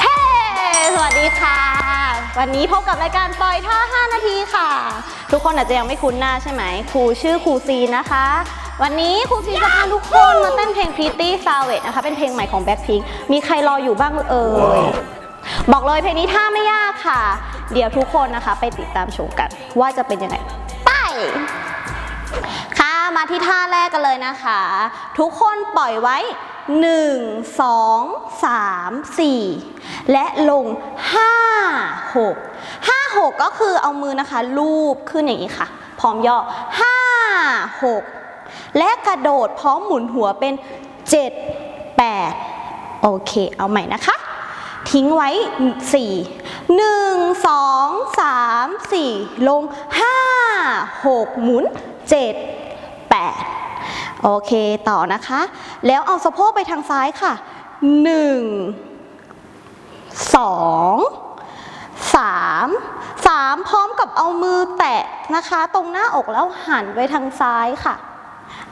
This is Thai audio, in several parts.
เฮ้สวัสดีค่ะ วันนี้พบกับรายการปล่อยท่า 5 นาทีค่ะ ทุกคนอาจจะยังไม่คุ้นหน้าใช่ไหม ครูชื่อครูซีนะคะ วันนี้ครูซีจะพาทุกคนมาเต้นเพลง Pretty Savage นะคะ เป็นเพลงใหม่ของ Blackpink มีใครรออยู่บ้างเอ่ย บอกเลยเพลงนี้ท่าไม่ยากค่ะ เดี๋ยวทุกคนนะคะไปติดตามชมกันว่าจะเป็นยังไง ไป ค่ะ มาที่ท่าแรกกันเลยนะคะ ทุกคนปล่อยไว้ 1 2 3 4 และลง 5 6 5 6 ก็คือเอามือนะคะ ลูบขึ้นอย่างนี้ค่ะ พร้อมย่อ 5 6 และกระโดดพร้อมหมุนหัวเป็น 7 8 โอเค เอาใหม่นะคะ ทิ้งไว้ 4 1 2 3 4 ลง 5 6 หมุน 7 8 โอเคต่อนะคะ แล้วเอาสะโพกไปทางซ้ายค่ะ 1 2 3 3 พร้อมกับเอามือแตะนะคะ ตรงหน้าอกแล้วหันไปทางซ้ายค่ะ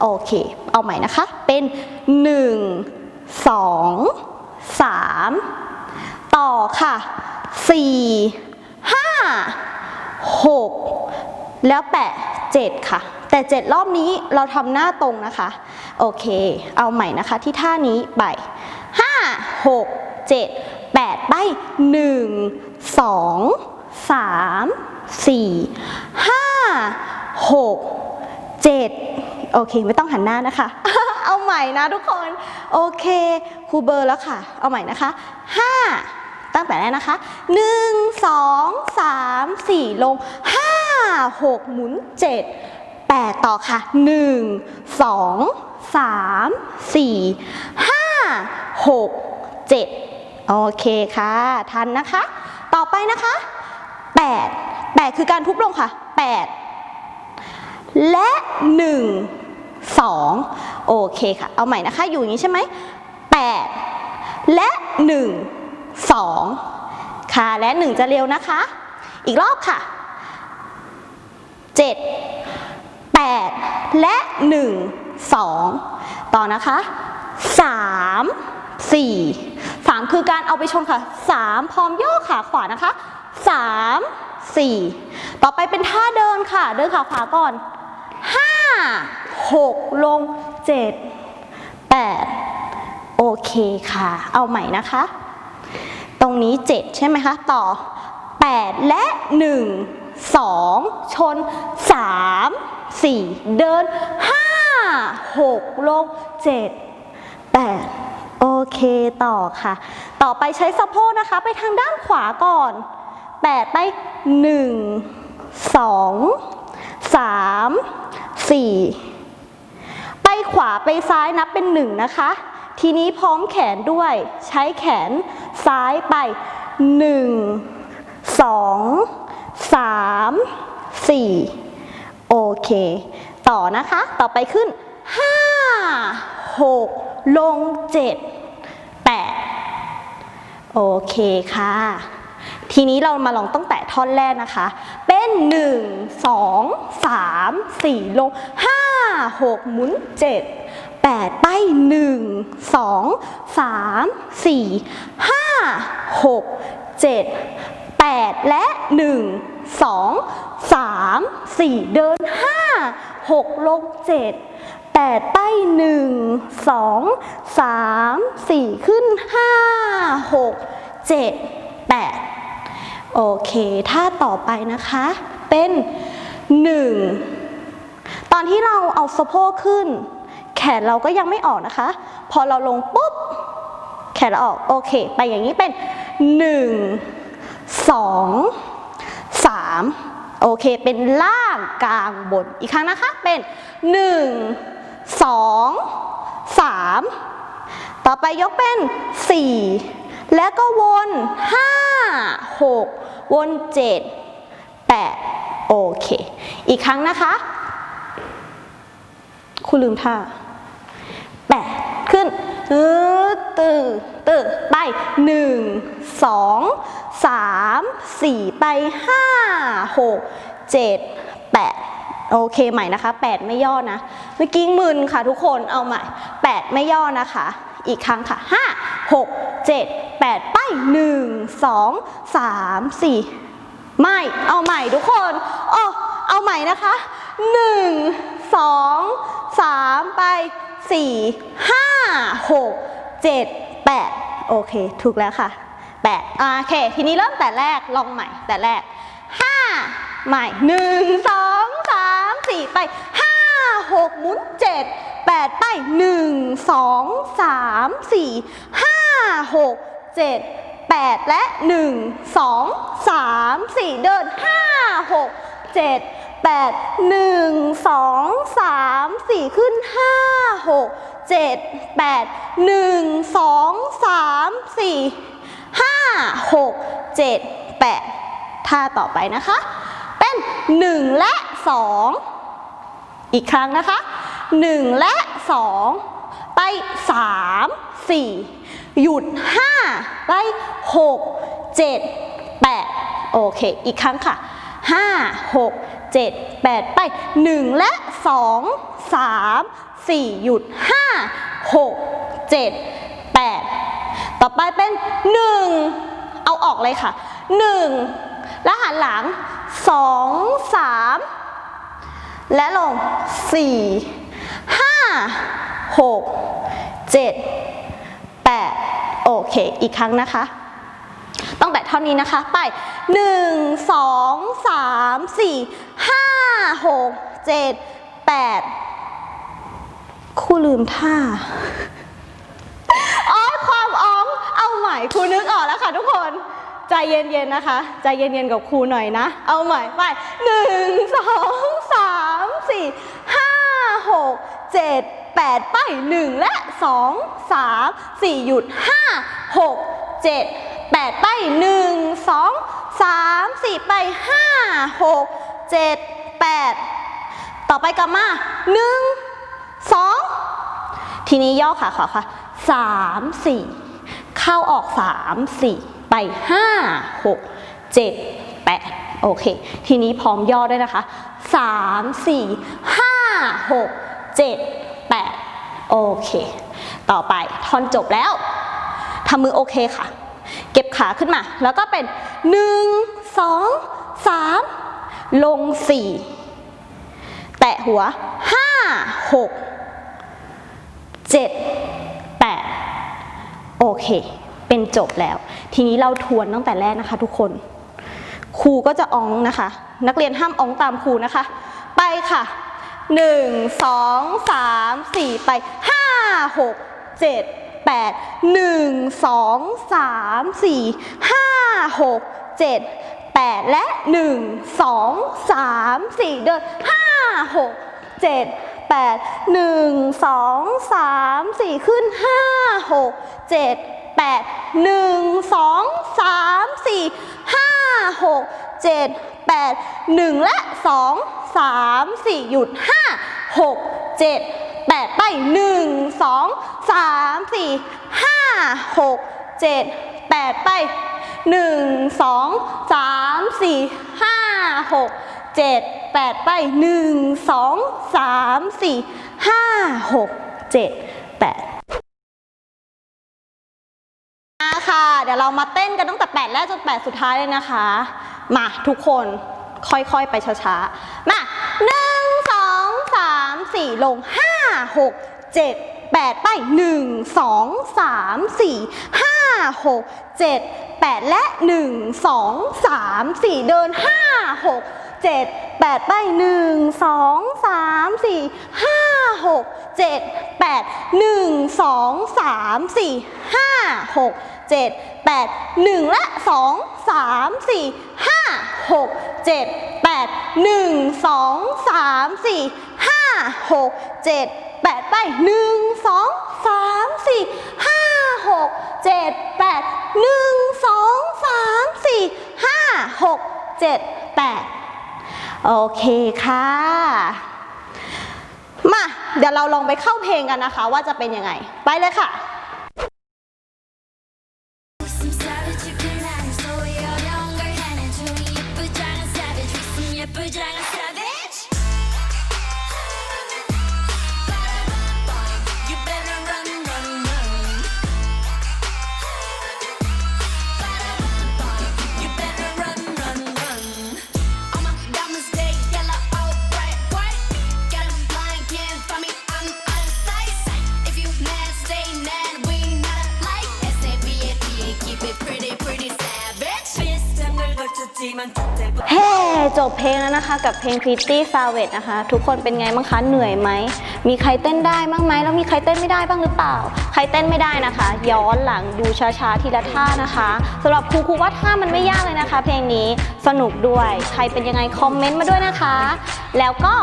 โอเค เอาใหม่นะคะ เป็น 1 2 3 ต่อค่ะ 4 5 6 แล้วแปะ 7 ค่ะ แต่ 7 รอบนี้เราทำหน้าตรงนะคะ โอเค เอาใหม่นะคะที่ท่านี้ไป 5 6 7 8 ไป 1 2 3 4 5 6 7 โอเค ไม่ต้องหันหน้านะคะ เอาใหม่นะทุกคน โอเคครูเบอร์แล้วค่ะ เอาใหม่นะคะ 5 ตั้งแต่แรกนะคะ 1 2 3 4 ลง 5 6 หมุน 7 8 ต่อค่ะ 1 2 3 4 5 6 7 โอเคค่ะ ทันนะคะ ต่อไปนะคะ 8 8 คือการทุบลงค่ะ 8 และ 1 2 โอเคค่ะ เอาใหม่นะคะ อยู่อย่างนี้ใช่ไหม 8 และ 1 2 ค่ะ และ 1 จะเร็วนะคะ อีกรอบค่ะ 7 8 และ 1 2 ต่อนะคะ 3 4 3 คือการเอาไปชนค่ะ 3 พร้อมย่อขาขวานะคะ 3 4 ต่อไปเป็นท่าเดินค่ะ เดินขาขวาก่อน 5 6 ลง 7 8 โอเคค่ะ เอาใหม่นะคะ ตรงนี้ 7 ใช่ไหมคะ ต่อ 8 และ 1 2 ชน 3 4 เดิน 5 6 ลง 7 8 โอเคต่อค่ะ ต่อไปใช้สะโพกนะคะ ไปทางด้านขวาก่อน 8 ไป 1 2 3 4ไป ขวาไปซ้ายนับเป็นหนึ่งนะคะ ทีนี้พร้อมแขนด้วย ใช้แขนซ้ายไป1 2 3 4โอเค ต่อนะคะ ต่อไปขึ้น5 6ลง7 8โอเคค่ะ ทีนี้เรามาลองตั้งแต่ท่อนแรกนะคะ เป็น1 2 3 4ลง5 6 หมุน 7 8 ไป 1 2 3 4 5 6 7 8 และ 1 2 3 4 เดิน 5 6 ลง 7 8 ไป 1 2 3 4 ขึ้น 5 6 7 8 โอเค ถ้าต่อไปนะคะ เป็น 1 ตอนที่เราเอาสะโพกขึ้น แขนเราก็ยังไม่ออกนะคะ พอเราลงปุ๊บ แขนเราออก โอเค ไปอย่างนี้เป็น 1 2 3 โอเค เป็นล่างกลางบน อีกครั้งนะคะ เป็น 1 2 3 ต่อไปยกเป็น 4 แล้วก็วน 5 6 วน 7 8 โอเค อีกครั้งนะคะ คุณลืมท่า8ฮึดตื่อตื่อไปหนึ่งสองสามสี่ไปห้าหกเจ็ดแปดโอเคใหม่นะคะแปดไม่ย่อนะ เมื่อกี้มึนค่ะทุกคนเอาใหม่แปดไม่ย่อนะคะ อีกครั้งค่ะห้าหกเจ็ดแปดไปหนึ่งสองสามสี่ไม่เอาใหม่ทุกคนโอ้เอาใหม่นะคะหนึ่งสอง สามไปสี่ห้าหกเจ็ดแปดโอเค ถูกแล้วค่ะแปดโอเค ทีนี้เริ่มแต่แรก ลองใหม่ แต่แรกห้าใหม่หนึ่งสองสามสี่ไปห้าหกหมุนเจ็ดแปดไปหนึ่งสองสามสี่ห้าหกเจ็ดแปดและหนึ่งสองสามสี่เดินห้าหกเจ็ดแปดหนึ่งสอง ขึ้นห้าหกเจ็ดแปดหนึ่งสองสามสี่ห้าหกเจ็ดแปดท่าต่อไปนะคะ เป็นหนึ่งและสองอีกครั้งนะคะหนึ่งและสองไปสามสี่หยุดห้าไปหกเจ็ดแปดโอเค อีกครั้งค่ะห้า หกเจ็ดแปดไปหนึ่งและสองสามสี่หยุดห้าหกเจ็ดแปดต่อไปเป็นหนึ่งเอาออกเลยค่ะหนึ่งแล้วหันหลังสองสามและลงสี่ห้าหกเจ็ดแปดโอเค อีกครั้งนะคะ ตั้งแต่เท่านี้นะคะ ไป 1 2 3 4 5 6 7 8ครูลืมท่าอ้อยความอ้องเอาใหม่ครูนึกออกแล้วค่ะทุกคน ใจเย็นๆนะคะ ใจเย็นๆกับครูหน่อยนะ เอาใหม่ไป1 2 3 4 5 6 7 8ไป1และ2 3 4หยุด5 6 7แปดไปหนึ่งสองสามสี่ไปห้าหกเจ็ด แปดต่อไปกลับมาหนึ่งสองทีนี้ย่อขาขวาค่ะสามสี่เข้าออกสามสี่ไปห้าหกเจ็ดแปดโอเค ทีนี้พร้อมย่อด้วยนะคะสามสี่ห้าหกเจ็ดแปดโอเค ต่อไปท่อนจบแล้วทำมือโอเคค่ะ เก็บขาขึ้นมา แล้วก็เป็น 1 2 3 ลง 4 แตะหัว5 6 7 8โอเค เป็นจบแล้ว ทีนี้เราทวนตั้งแต่แรกนะคะทุกคน ครูก็จะอองนะคะ นักเรียนห้ามอองตามครูนะคะ ไปค่ะ1 2 3 4ไป5 6 7 8 1 2 3 4 5 6 7 8และ1 2 3 4เดิน 5 6 7 8 1 2 3 4ขึ้น5 6 7 8 1 2 3 4 5 6 7 8 1และ2 3 4หยุด5 6 7 8ไป1 2 3 4 5 6 7 8ไป1 2 3 4 5 6 7 8 ไป 1 2 3 4 5 6 7 8มาค่ะ เดี๋ยวเรามาเต้นกันตั้งแต่ 8 แรกจน 8 สุดท้ายเลยนะคะ มาทุกคนค่อยๆ ไปช้าๆ มาหนึ่งสองสามสี่ลงห้าหกเจ็ดแปดไปหนึ่งสองสามสี่ห้าหกเจ็ดแปดและหนึ่งสองสามสี่เดินห้าหก เจ็ดแปดไปหนึ่งสองสามสี่ห้าหกเจ็ดแปดหนึ่งสองสามสี่ห้าหกเจ็ดแปดหนึ่งและสองสามสี่ห้าหกเจ็ดแปดหนึ่งสองสามสี่ห้าหกเจ็ดแปดไปหนึ่งสองสามสี่ห้าหกเจ็ดแปดหนึ่งสองสามสี่ห้าหกเจ็ดแปด โอเคค่ะ มา เดี๋ยวเราลองไปเข้าเพลงกันนะคะ ว่าจะเป็นยังไง ไปเลยค่ะ บเพลงแล้วนะคะ กับเพลง Pretty Savage นะคะ ทุกคนเป็นไงบ้างคะเหนื่อยไหม มีใครเต้นได้บ้างไหมแล้วมีใครเต้นไม่ได้บ้างหรือเปล่า ใครเต้นไม่ได้นะคะ ย้อนหลังดูช้าๆทีละท่านะคะสำหรับครูครูว่าท่ามันไม่ยากเลยนะคะ เพลงนี้สนุกด้วย ใครเป็นยังไงคอมเมนต์มาด้วยนะคะ แล้วก็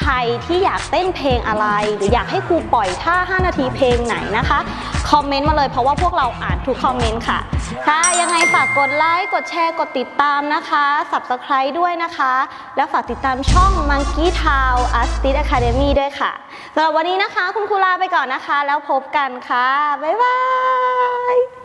ใครที่อยากเต้นเพลงอะไร หรืออยากให้ครูปล่อยท่า 5 นาทีเพลงไหนนะคะ คอมเมนต์มาเลยเพราะว่าพวกเราอ่านทุกคอมเมนต์ค่ะค่ะยังไงฝากกดไลค์กดแชร์กดติดตามนะคะ subscribe ด้วยนะคะ แล้วฝากติดตามช่อง Monkey Town Artist Academy ด้วยค่ะสำหรับวันนี้นะคะ คุณครูลาไปก่อนนะคะ แล้วพบกันค่ะ บ๊ายบาย